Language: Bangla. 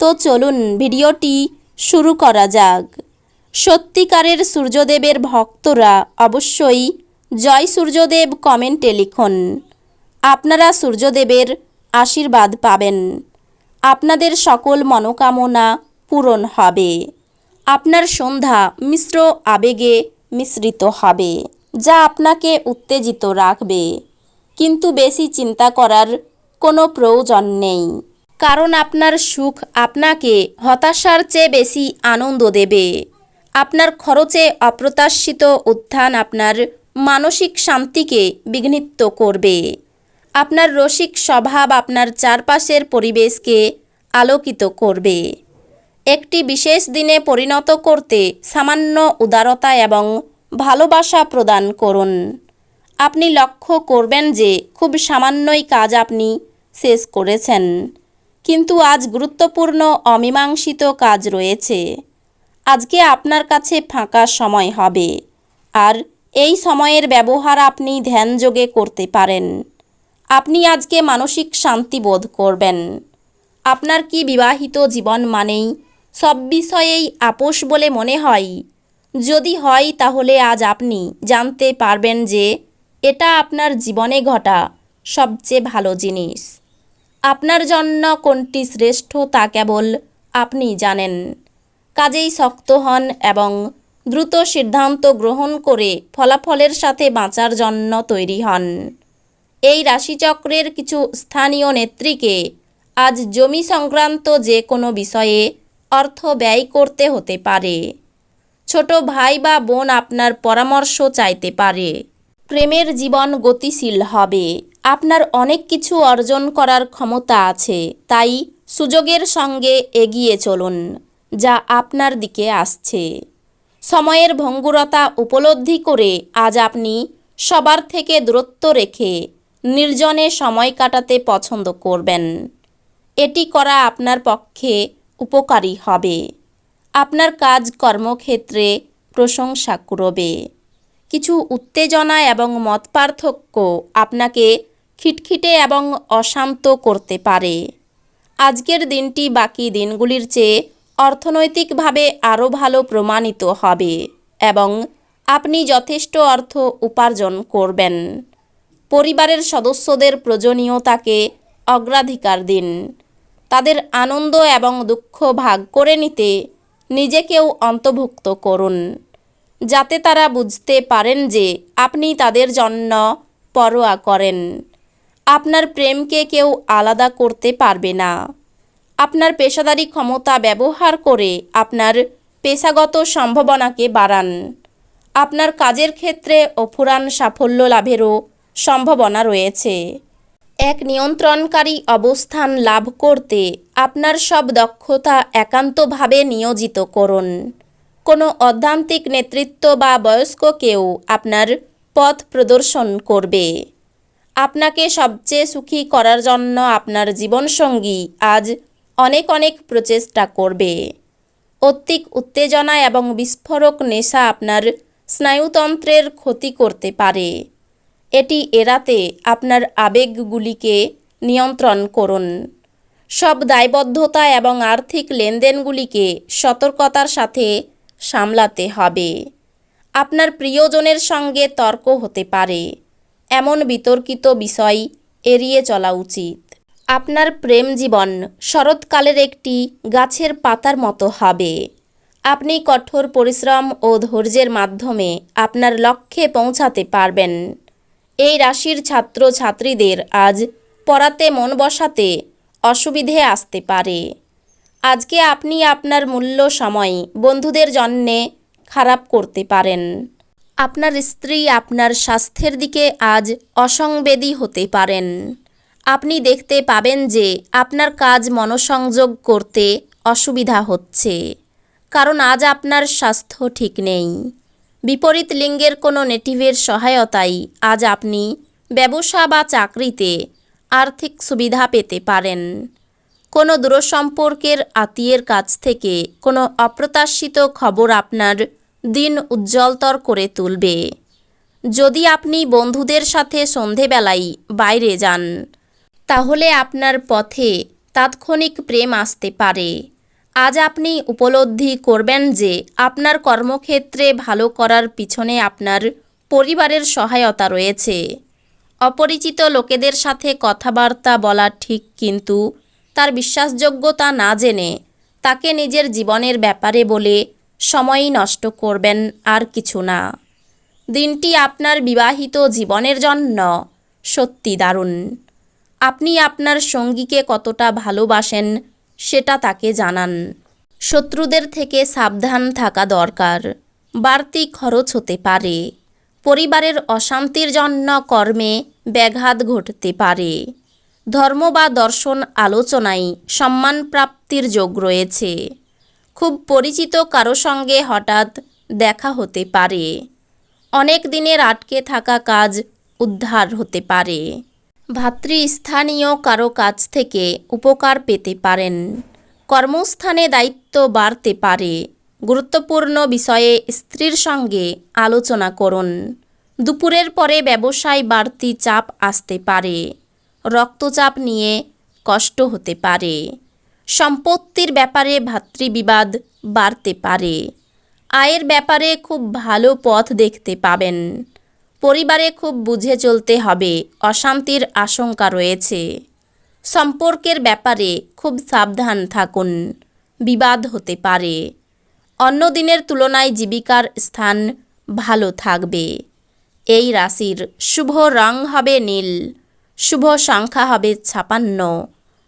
তো চলুন ভিডিওটি শুরু করা যাক। সত্যিকারের সূর্যদেবের ভক্তরা অবশ্যই জয় সূর্যদেব কমেন্টে লিখুন। আপনারা সূর্যদেবের আশীর্বাদ পাবেন। আপনাদের সকল মনোকামনা পূরণ হবে। আপনার সন্ধ্যা মিশ্র আবেগে মিশ্রিত হবে, যা আপনাকে উত্তেজিত রাখবে। কিন্তু বেশি চিন্তা করার কোনো প্রয়োজন নেই। কারণ আপনার সুখ আপনাকে হতাশার চেয়ে বেশি আনন্দ দেবে। আপনার খরচে অপ্রত্যাশিত উত্থান আপনার মানসিক শান্তিকে বিঘ্নিত করবে। আপনার রসিক স্বভাব আপনার চারপাশের পরিবেশকে আলোকিত করবে। একটি বিশেষ দিনে পরিণত করতে সামান্য উদারতা এবং ভালোবাসা প্রদান করুন। আপনি লক্ষ্য করবেন যে খুব সামান্যই কাজ আপনি শেষ করেছেন। কিন্তু আজ গুরুত্বপূর্ণ অমীমাংসিত কাজ রয়েছে। আজকে আপনার কাছে ফাঁকা সময় হবে। আর এই সময়ের ব্যবহার আপনি ধ্যানযোগে করতে পারেন। আপনি আজকে মানসিক শান্তি বোধ করবেন। আপনার কি বিবাহিত জীবন মানেই সব বিষয়েই আপোষ বলে মনে হয়? যদি হয়, তাহলে আজ আপনি জানতে পারবেন যে এটা আপনার জীবনে ঘটা সবচেয়ে ভালো জিনিস। আপনার জন্য কোনটি শ্রেষ্ঠ তা কেবল আপনি জানেন। কাজেই শক্ত হন এবং দ্রুত সিদ্ধান্ত গ্রহণ করে ফলাফলের সাথে বাঁচার জন্য তৈরি হন। এই রাশিচক্রের কিছু স্থানীয় নেত্রীকে আজ জমি সংক্রান্ত যে কোনো বিষয়ে অর্থ ব্যয় করতে হতে পারে। ছোট ভাই বা বোন আপনার পরামর্শ চাইতে পারে। প্রেমের জীবন গতিশীল হবে। আপনার অনেক কিছু অর্জন করার ক্ষমতা আছে, তাই সুযোগের সঙ্গে এগিয়ে চলুন, যা আপনার দিকে আসছে। সময়ের ভঙ্গুরতা উপলব্ধি করে আজ আপনি সবার থেকে দূরত্ব রেখে নির্জনে সময় কাটাতে পছন্দ করবেন। এটি করা আপনার পক্ষে উপকারী হবে। আপনার কাজ কর্মক্ষেত্রে প্রশংসা কুড়বে। কিছু উত্তেজনা এবং মতপার্থক্য আপনাকে খিটখিটে এবং অশান্ত করতে পারে। আজকের দিনটি বাকি দিনগুলির চেয়ে অর্থনৈতিকভাবে আরও ভালো প্রমাণিত হবে এবং আপনি যথেষ্ট অর্থ উপার্জন করবেন। পরিবারের সদস্যদের প্রয়োজনীয়তাকে অগ্রাধিকার দিন। তাদের আনন্দ এবং দুঃখ ভাগ করে নিতে নিজেকেও অন্তর্ভুক্ত করুন, যাতে তারা বুঝতে পারেন যে আপনি তাদের জন্য পরোয়া করেন। আপনার প্রেমকে কেউ আলাদা করতে পারবে না। আপনার পেশাদারি ক্ষমতা ব্যবহার করে আপনার পেশাগত সম্ভাবনাকে বাড়ান। আপনার কাজের ক্ষেত্রে অফুরান সাফল্য লাভেরও সম্ভাবনা রয়েছে। এক নিয়ন্ত্রণকারী অবস্থান লাভ করতে আপনার সব দক্ষতা একান্তভাবে নিয়োজিত করুন। কোনো অধ্যান্তিক নেতৃত্ব বা বয়স্ককেও আপনার পথ প্রদর্শন করবে। আপনাকে সবচেয়ে সুখী করার জন্য আপনার জীবনসঙ্গী আজ অনেক অনেক প্রচেষ্টা করবে। অত্যিক উত্তেজনা এবং বিস্ফোরক নেশা আপনার স্নায়ুতন্ত্রের ক্ষতি করতে পারে। এটি এড়াতে আপনার আবেগগুলিকে নিয়ন্ত্রণ করুন। সব দায়বদ্ধতা এবং আর্থিক লেনদেনগুলিকে সতর্কতার সাথে সামলাতে হবে। আপনার প্রিয়জনের সঙ্গে তর্ক হতে পারে। এমন বিতর্কিত বিষয় এড়িয়ে চলা উচিত। আপনার প্রেম জীবন শরৎকালের একটি গাছের পাতার মতো হবে। আপনি কঠোর পরিশ্রম ও ধৈর্যের মাধ্যমে আপনার লক্ষ্যে পৌঁছাতে পারবেন। এই রাশির ছাত্র ছাত্রীদের আজ পড়াতে মন বসাতে অসুবিধে আসতে পারে। আজকে আপনি আপনার মূল্য সময় বন্ধুদের জন্যে খারাপ করতে পারেন। আপনার স্ত্রী আপনার স্বাস্থ্যের দিকে আজ অসংবেদী হতে পারেন। আপনি দেখতে পাবেন যে আপনার কাজ মনোসংযোগ করতে অসুবিধা হচ্ছে। কারণ আজ আপনার স্বাস্থ্য ঠিক নেই। বিপরীত লিঙ্গের কোনো নেটিভের সহায়তায় আজ আপনি ব্যবসা বা চাকরিতে আর্থিক সুবিধা পেতে পারেন। কোনো দূরসম্পর্কের আত্মীয়ের কাছ থেকে কোনো অপ্রত্যাশিত খবর আপনার দিন উজ্জ্বলতর করে তুলবে। যদি আপনি বন্ধুদের সাথে সন্ধেবেলায় বাইরে যান, তাহলে আপনার পথে তাৎক্ষণিক প্রেম আসতে পারে। আজ আপনি উপলব্ধি করবেন যে আপনার কর্মক্ষেত্রে ভালো করার পিছনে আপনার পরিবারের সহায়তা রয়েছে। অপরিচিত লোকেদের সাথে কথাবার্তা বলা ঠিক কিন্তু তার বিশ্বাসযোগ্যতা না জেনে তাকে নিজের জীবনের ব্যাপারে বলে সময় নষ্ট করবেন আর কিছু না। দিনটি আপনার বিবাহিত জীবনের জন্য সত্যি দারুণ। আপনি আপনার সঙ্গীকে কতটা ভালোবাসেন সেটা তাকে জানান। শত্রুদের থেকে সাবধান থাকা দরকার। বাড়তি খরচ হতে পারে। পরিবারের অশান্তির জন্য কর্মে ব্যাঘাত ঘটতে পারে। ধর্ম বা দর্শন আলোচনায় সম্মান প্রাপ্তির যোগ রয়েছে। খুব পরিচিত কারও সঙ্গে হঠাৎ দেখা হতে পারে। অনেক দিনের আটকে থাকা কাজ উদ্ধার হতে পারে। ভাতৃস্থানীয় কারও কাছ থেকে উপকার পেতে পারেন। কর্মস্থানে দায়িত্ব বাড়তে পারে। গুরুত্বপূর্ণ বিষয়ে স্ত্রীর সঙ্গে আলোচনা করুন। দুপুরের পরে ব্যবসায় বাড়তি চাপ আসতে পারে। রক্তচাপ নিয়ে কষ্ট হতে পারে। সম্পত্তির ব্যাপারে ভাতৃবিবাদ বাড়তে পারে। আয়ের ব্যাপারে খুব ভালো পথ দেখতে পাবেন। পরিবারে খুব বুঝে চলতে হবে, অশান্তির আশঙ্কা রয়েছে। সম্পর্কের ব্যাপারে খুব সাবধান থাকুন, বিবাদ হতে পারে। অন্য দিনের তুলনায় জীবিকার স্থান ভালো থাকবে। এই রাশির শুভ রং হবে নীল, শুভ সংখ্যা হবে ছাপান্ন।